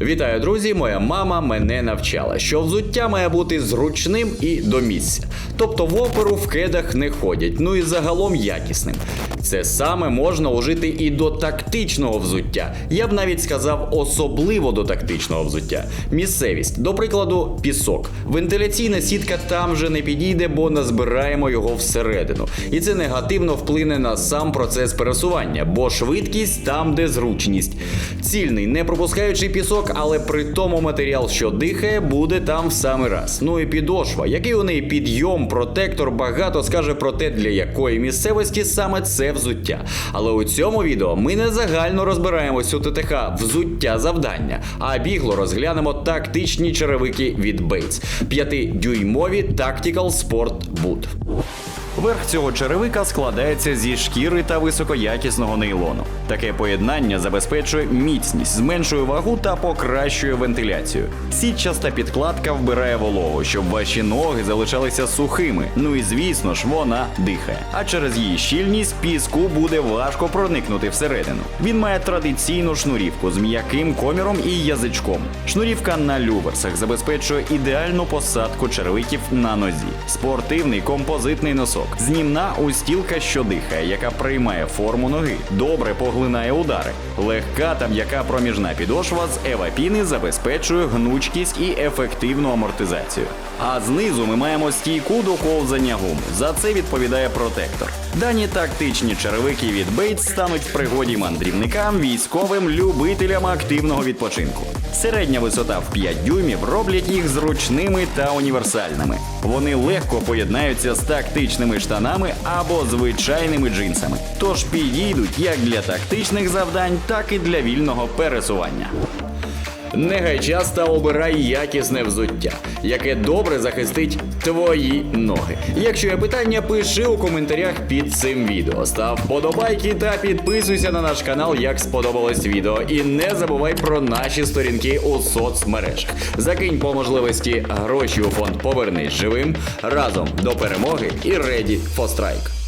Вітаю, друзі! Моя мама мене навчала, що взуття має бути зручним і до місця. Тобто в оперу в кедах не ходять, ну і загалом якісним. Це саме можна ужити і до тактичного взуття. Я б навіть сказав, особливо до тактичного взуття. Місцевість, до прикладу, пісок. Вентиляційна сітка там вже не підійде, бо назбираємо його всередину. І це негативно вплине на сам процес пересування, бо швидкість там, де зручність. Цільний, не пропускаючи пісок, але при тому матеріал, що дихає, буде там в самий раз. Ну і підошва, який у неї підйом, протектор, багато скаже про те, для якої місцевості саме це взуття. Але у цьому відео ми не загально розбираємось у ТТХ взуття завдання, а бігло розглянемо тактичні черевики від Bates. 5-дюймові Tactical Sport Boot. Верх цього черевика складається зі шкіри та високоякісного нейлону. Таке поєднання забезпечує міцність, зменшує вагу та покращує вентиляцію. Сітчаста підкладка вбирає вологу, щоб ваші ноги залишалися сухими. Ну і звісно ж, вона дихає. А через її щільність піску буде важко проникнути всередину. Він має традиційну шнурівку з м'яким коміром і язичком. Шнурівка на люверсах забезпечує ідеальну посадку черевиків на нозі. Спортивний композитний носок. Знімна устілка, що дихає, яка приймає форму ноги, добре поглинає удари. Легка та м'яка проміжна підошва з евапіни забезпечує гнучкість і ефективну амортизацію. А знизу ми маємо стійку до ковзання гум. За це відповідає протектор. Дані тактичні черевики від Bates стануть в пригоді мандрівникам, військовим, любителям активного відпочинку. Середня висота в 5 дюймів роблять їх зручними та універсальними. Вони легко поєднаються з тактичними штанами або звичайними джинсами. Тож підійдуть як для тактичних завдань, так і для вільного пересування. Не гай та обирай якісне взуття, яке добре захистить твої ноги. Якщо є питання, пиши у коментарях під цим відео. Став подобайки та підписуйся на наш канал, як сподобалось відео. І не забувай про наші сторінки у соцмережах. Закинь по можливості гроші у фонд Повернись живим разом до перемоги і Ready for Strike.